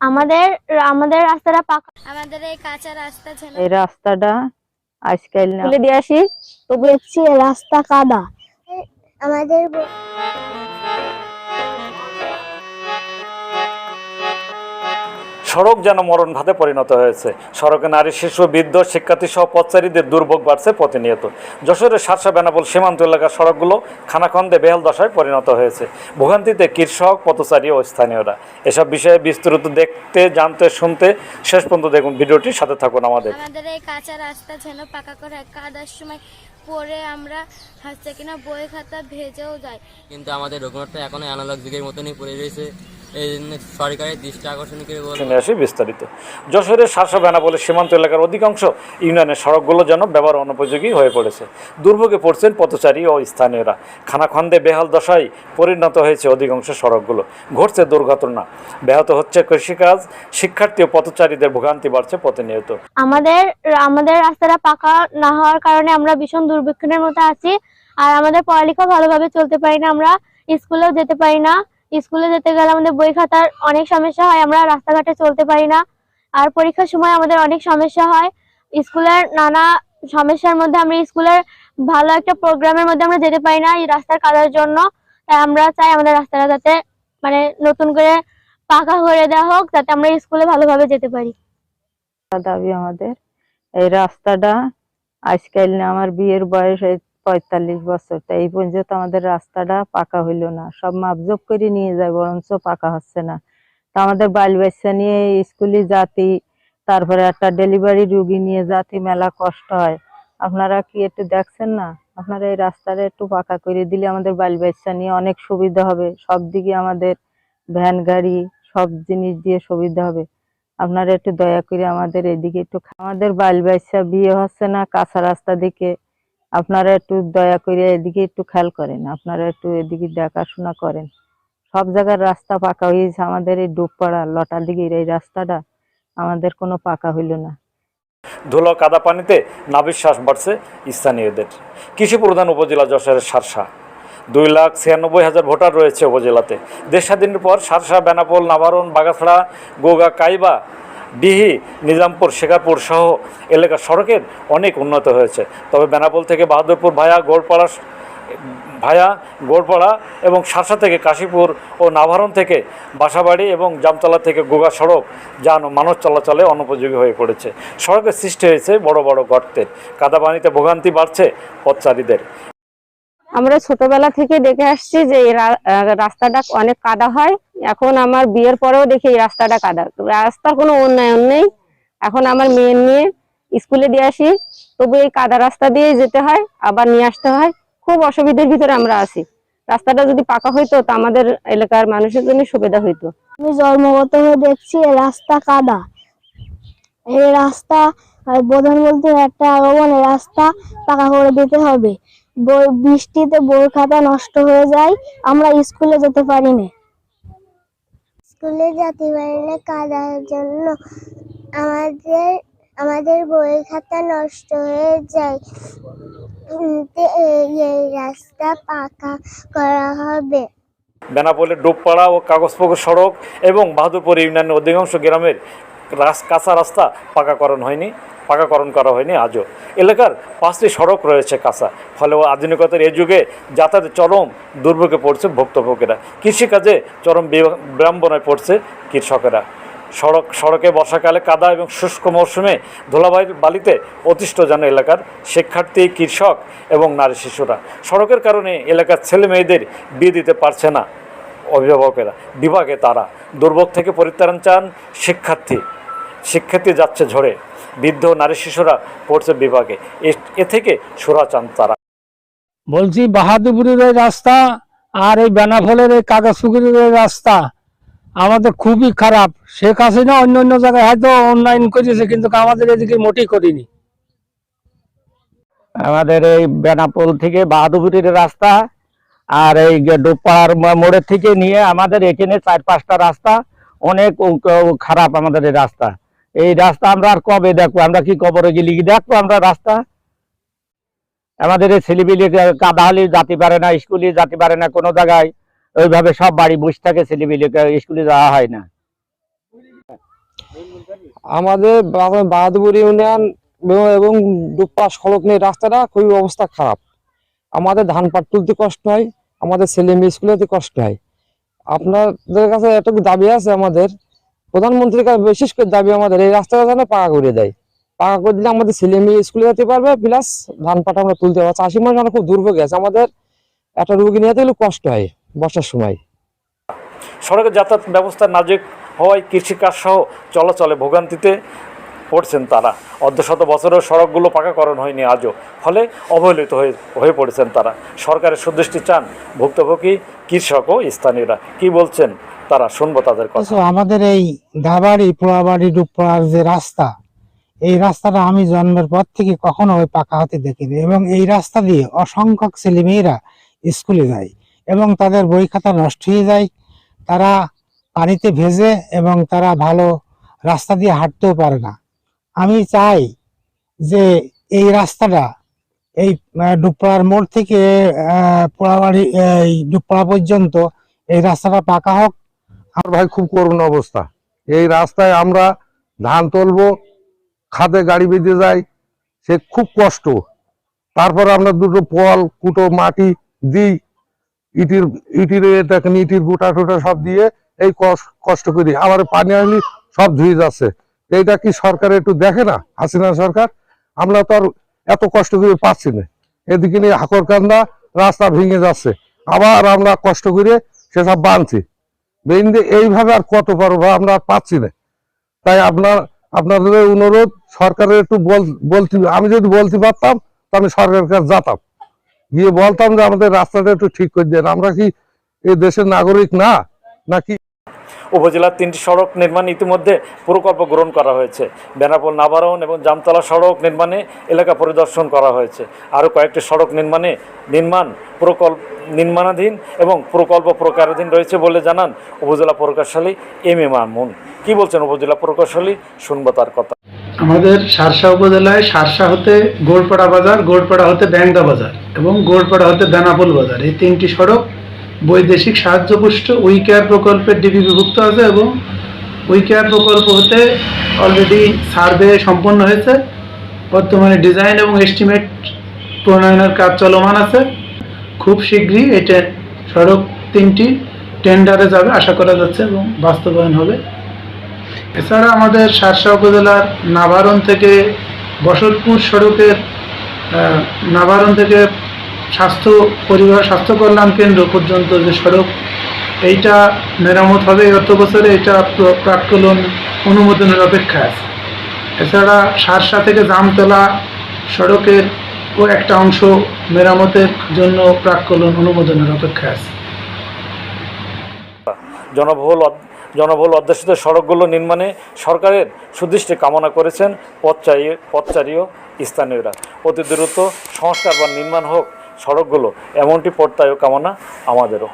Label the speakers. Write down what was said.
Speaker 1: আমাদের আমাদের রাস্তাটা পাকা।
Speaker 2: আমাদের এই কাঁচা রাস্তা ছিল
Speaker 3: এই রাস্তাটা আজকাল না
Speaker 1: তুলে দিয়ে আসি। তবু দেখছি রাস্তা কাদা। আমাদের
Speaker 4: সড়ক যেন মরণ ভাতে পরিণত হয়েছে। সড়কে নারী শিশু বৃদ্ধ শিক্ষার্থী সহ পথচারীদের দুর্ভোগ বাড়ছে প্রতিনিয়ত। যশোরের সারসা বেনাপোল সীমান্ত এলাকার সড়কগুলো খানাখন্দে বেহাল দশায় পরিণত হয়েছে। ভোগান্তিতে কৃষক পথচারী ও স্থানীয়রা। এসব বিষয়ে বিস্তারিত দেখতে জানতে শুনতে শেষ পর্যন্ত দেখুন ভিডিওটির সাথে থাকুন আমাদের।
Speaker 2: আমাদের এই কাঁচা রাস্তা ছিল পাকা করে কাদার সময় পরে আমরা হচ্ছে কিনা বই খাতা ভেজেও যাই
Speaker 5: কিন্তু আমাদের রঘুনাথটা এখনও অ্যানালগ যুগের মতনই পড়ে রয়েছে। এই জন্য সরকারের দৃষ্টি আকর্ষণ করে
Speaker 4: শুনে আসি বিস্তারিত। যশোরের সারসা বেনাপোলের সীমান্ত এলাকার অধিকাংশ ইউনিয়নের সড়কগুলো যেন ব্যবহার অনুপযোগী হয়ে পড়েছে। দুর্ভোগে পড়ছেন পথচারী ও স্থানীয়রা। খানাখন্দে বেহাল দশায় পরিণত হয়েছে অধিকাংশ সড়কগুলো। ঘটছে দুর্ঘটনা। ব্যাহত হচ্ছে কৃষিকাজ। শিক্ষার্থী ও পথচারীদের ভোগান্তি বাড়ছে প্রতিনিয়ত।
Speaker 1: আমাদের আমাদের রাস্তাটা পাকা না হওয়ার কারণে আমরা ভীষণ দুর্ভিক্ষণের মধ্যে আছি। আর আমাদের পড়ালেখা ভালোভাবে চলতে পারি না আমরা স্কুলেও যেতে পারি না। স্কুলে যেতে গেলে আমাদের বই খাতার অনেক সমস্যা হয়, আমরা রাস্তাঘাটে চলতে পারি না। আর পরীক্ষার সময় আমাদের অনেক সমস্যা হয়। স্কুলের নানা সমস্যার মধ্যে আমরা স্কুলের ভালো একটা প্রোগ্রামের মধ্যে আমরা যেতে পারি না, এই রাস্তার কাজের জন্য। তাই আমরা চাই আমাদের রাস্তাটা যাতে মানে নতুন করে পাকা করে দেওয়া হোক, যাতে আমরা স্কুলে ভালোভাবে যেতে পারি।
Speaker 3: দাবি আমাদের, এই রাস্তাটা আজকাল আমার বিয়ের বয়স এই পঁয়তাল্লিশ বছর। তা এই পর্যন্ত আমাদের রাস্তাটা পাকা হইল না। সব মাপজোপ করে নিয়ে যায়, বরঞ্চ পাকা হচ্ছে না। তা আমাদের বাল বাচ্চা নিয়ে স্কুলে জাতি তারপরে একটা ডেলিভারি রুগী নিয়ে জাতি মেলা কষ্ট হয়। আপনারা কি একটু দেখছেন না? আপনারা এই রাস্তাটা একটু পাকা করে দিলে আমাদের বাল বাচ্চা নিয়ে অনেক সুবিধা হবে। সব দিকে আমাদের ভ্যান গাড়ি, সব জিনিস দিয়ে সুবিধা হবে। আপনারা একটু দয়া করে আমাদের এদিকে একটু আমাদের বাল বাচ্চা বিয়ে হচ্ছে না, কাঁচা রাস্তা দিকে আপনারা একটু দয়া করে এদিকে একটু খেয়াল করেন, আপনারা একটু এদিকে দেখাশোনা করেন। সব জায়গার রাস্তা পাকা হয়েছে, আমাদের এই ডুবপাড়া, লটার দিকের এই রাস্তাটা আমাদের কোনো পাকা হইল না।
Speaker 4: ধুলো কাদা পানিতে নাবিশ্বাস বাড়ছে স্থানীয়দের। কৃষি প্রধান উপজেলা যশোরের সারসা। দুই লাখ ছিয়ানব্বই হাজার ভোটার রয়েছে উপজেলাতে। দেশ স্বাধীনের পর সারসা, বেনাপোল নাভারণ বাগাছড়া, গোগা, কাইবা ডিহি নিজামপুর শেখারপুর সহ এলাকার সড়কের অনেক উন্নত হয়েছে। তবে বেনাপোল থেকে বাহাদুরপুর ভায়া গোড়পাড়া ভায়া গোড়পাড়া এবং সারসা থেকে কাশীপুর ও নাভারণ থেকে বাসাবাড়ি এবং জামতলা থেকে গোগা সড়ক যান মানুষ চলাচলে অনুপযোগী হয়ে পড়েছে। সড়কের সৃষ্টি হয়েছে বড় বড় গর্তের কাদা পানিতে ভোগান্তি বাড়ছে পথচারীদের।
Speaker 6: আমরা ছোটবেলা থেকে দেখে আসছি যে এই রাস্তাটা অনেক কাদা হয়। এখন আমার বিয়ের পরেও দেখি এই রাস্তাটা কাদা। রাস্তার কোনো উন্নয়ন নেই। এখন আমার মেয়ে নিয়ে স্কুলে দিয়ে আসি। তবু এই কাদা রাস্তা দিয়ে যেতে হয়, আবার নিয়ে আসতে হয়। খুব অসুবিধার ভিতরে আমরা আছি। রাস্তাটা যদি পাকা হইতো তো আমাদের এলাকার মানুষের জন্য সুবিধা হইতো।
Speaker 1: আমি জন্মগত হয়ে দেখছি রাস্তা কাদা। এই রাস্তা, আর প্রধানমন্ত্রীর একটা আগমন রাস্তা পাকা করে দিতে হবে। বৃষ্টিতে বই খাতা নষ্ট হয়ে যায় আমরা স্কুলে যেতে পারি না। স্কুলে যেতে পারি না কাদার জন্য। আমাদের আমাদের বই খাতা নষ্ট হয়ে যায়। এই এই রাস্তা পাকা করা হবে।
Speaker 4: বেনাপোলের ডুবপাড়া ও কাগজপুকুর সড়ক এবং বাহাদুরপুর ইউনিয়নের অধিকাংশ গ্রামের কাঁচা রাস্তা পাকাকরণ হয়নি, পাকাকরণ করা হয়নি আজও। এলাকার পাঁচটি সড়ক রয়েছে কাঁচা, ফলে আধুনিকতার এই যুগে যাতায়াতে চরম দুর্ভোগে পড়ছে ভুক্তভোগীরা। কৃষিকাজে চরম বিড়ম্বনায় পড়ছে কৃষকেরা। সড়ক, সড়কে বর্ষাকালে কাদা এবং শুষ্ক মৌসুমে ধুলাবাই বালিতে অতিষ্ঠ যেন এলাকার শিক্ষার্থী, কৃষক এবং নারী শিশুরা। সড়কের কারণে এলাকার ছেলে মেয়েদের বিয়ে দিতে পারছে না। অভিভাবকেরা বিভাগে তারা। দুর্ভোগ থেকে পরিত্রাণ চান শিক্ষার্থী। শিক্ষার্থী যাচ্ছে ঝরে বৃদ্ধ নারী শিশুরা পড়ছে বিভাগে। এ- থেকে সুরা চান তারা।
Speaker 7: বলছি বাহাদুরপুরের রাস্তা আর এই বেনাফলের এই কাগজপুকুরের এই রাস্তা আমাদের খুবই খারাপ। শেখ হাসিনা অন্য অন্য জায়গায় হয়তো অনলাইন করেছে কিন্তু আমাদের এদিকে মোটেই করিনি।
Speaker 8: আমাদের এই বেনাপোল থেকে বাহাদুরপুরের রাস্তা আর এই ডোপার মোড়ের থেকে নিয়ে আমাদের এখানে চার পাঁচটা রাস্তা, অনেক খারাপ আমাদের এই রাস্তা। এই রাস্তা আমরা আর কবে দেখব? আমরা কি কবরে গেলি দেখব আমরা রাস্তা? আমাদের এই ছেলেপিলি কাদা হলে যাতে পারে না, স্কুলে যেতে পারে না, কোনো জায়গায় ওইভাবে সব বাড়ি বসে থাকে ছেলেপিলি স্কুলে যাওয়া হয় না।
Speaker 7: আমাদের বাহাদুর ইউনিয়ন এবং- এবং ডুপ্পা সড়ক নিয়ে রাস্তাটা খুবই অবস্থা খারাপ। আমাদের ধান পাট তুলতে কষ্ট হয়। আমাদের ছেলে মেয়ে স্কুলে যেতে কষ্ট হয়। আপনাদের কাছে এটুকু দাবি আছে আমাদের, প্রধানমন্ত্রীর কাছে বিশেষ করে দাবি আমাদের, এই রাস্তাটা যেন পাকা করে দেয়। পাকা করে দিলে আমাদের ছেলে মেয়ে স্কুলে যেতে পারবে প্লাস ধান পাট আমরা তুলতে পারব। চাষি মানুষ আমরা খুব দুর্ভোগে আছে। আমাদের একটা রুগী নিয়ে যেতে কষ্ট হয় বর্ষার সময়।
Speaker 4: সড়কের যাতায়াত ব্যবস্থা নাজুক হওয়ায় কৃষিকাজ সহ চলাচলে ভোগান্তিতে পড়ছেন তারা। অর্ধশত বছরেও সড়কগুলো পাকাকরণ হয়নি আজও। ফলে অবহেলিত হয়ে হয়ে পড়েছেন তারা। সরকারের সুদৃষ্টি চান ভুক্তভোগী, কৃষক ও স্থানীয়রা। কি বলছেন তারা? শুনব তাদের কথা।
Speaker 9: আমাদের এই দাবাড়ি পোড়াবাড়ি ডুবপাড়ার যে রাস্তা, এই রাস্তাটা আমি জন্মের পর থেকে কখনো ওই পাকা হতে দেখিনি এবং এই রাস্তা দিয়ে অসংখ্য ছেলেমেয়েরা স্কুলে যায় এবং তাদের বই খাতা নষ্ট হয়ে যায়। তারা পানিতে ভেজে এবং তারা ভালো রাস্তা দিয়ে হাঁটতেও পারে না। আমি চাই যে এই রাস্তাটা এই আহ, ডুবপাড়ার মোড় থেকে পোড়াবাড়ি এই ডুবপাড়া পর্যন্ত এই রাস্তাটা পাকা হোক।
Speaker 10: আমার ভাই খুব করুণ অবস্থা। এই রাস্তায় আমরা ধান তুলবো খাদে গাড়ি বেঁধে যাই সে খুব কষ্ট। তারপর আমরা দুটো পল কুটো মাটি দিই ইটির ইটির এটাকে ইটির গোটা টোটা সব দিয়ে এই কষ্ট করি আবার পানি আনলি সব ধুয়ে যাচ্ছে। এইটা কি সরকার একটু দেখে না? হাসিনা সরকার? আমরা তো আর এত কষ্ট করে পাচ্ছি না। এদিকে নিয়ে হাকরকান্দা রাস্তা ভেঙে যাচ্ছে। আবার আমরা কষ্ট করে সেসব বাঁধছি। বেইন্দে এইভাবে আর কত পারব আমরা পাচ্ছি না। তাই আপনার, আপনাদের অনুরোধ, সরকারের একটু বল- বলতে, আমি যদি বলতে পারতাম, তো আমি সরকারের কাছে যেতাম। গিয়ে বলতাম যে আমাদের রাস্তাটা একটু ঠিক করে দেন। আমরা কি এই দেশের নাগরিক না? নাকি
Speaker 4: উপজেলার তিনটি সড়ক নির্মাণ ইতিমধ্যে প্রকল্প গ্রহণ করা হয়েছে। বেনাপোল, নাবারণ এবং জামতলা সড়ক নির্মাণে এলাকা পরিদর্শন করা হয়েছে। আরও কয়েকটি সড়ক নির্মাণে নির্মাণ প্রকল্প, নির্মাণাধীন এবং প্রকল্প প্রকারাধীন রয়েছে বলে জানান উপজেলা প্রকৌশলী এম এ মামুন। কি বলছেন উপজেলা প্রকৌশলী শুনব তার কথা।
Speaker 11: আমাদের সারসা উপজেলায় সারসা হতে গোড়পাড়া বাজার গোড়পাড়া হতে ব্যাংদা বাজার এবং গোড়পাড়া হতে বেনাপোল বাজার। এই তিনটি সড়ক বৈদেশিক সাহায্যপুষ্ট উই কেয়ার প্রকল্পের ডিবিভুক্ত আছে এবং উই কেয়ার প্রকল্প হতে অলরেডি সার্ভে সম্পন্ন হয়েছে। বর্তমানে ডিজাইন এবং এস্টিমেট প্রণয়নের কাজ চলমান আছে। খুব শীঘ্রই এটা সড়ক তিনটি টেন্ডারে যাবে, আশা করা যাচ্ছে এবং বাস্তবায়ন হবে। এছাড়া আমাদের সারসা উপজেলার নাভারণ থেকে বসতপুর সড়কের নাভারণ থেকে স্বাস্থ্য, পরিবার, স্বাস্থ্য কল্যাণ কেন্দ্র পর্যন্ত যে সড়ক, এইটা মেরামত হবে গত বছরে এটা প্র- প্রাক্কলন অনুমোদনের অপেক্ষা আছে। এছাড়া সারসা থেকে জামতলা সড়কের ও একটা অংশ মেরামতের জন্য প্রাক্কলন অনুমোদনের অপেক্ষা আছে।
Speaker 4: জনবহুল জনবহুল অধ্যুষিত সড়কগুলো নির্মাণে সরকারের সুদৃষ্টি কামনা করেছেন পথচারী পথচারী স্থানীয়রা। অতি দ্রুত সংস্কার বা নির্মাণ হোক সড়কগুলো এমনটি পড়তায়ও কামনা আমাদেরও।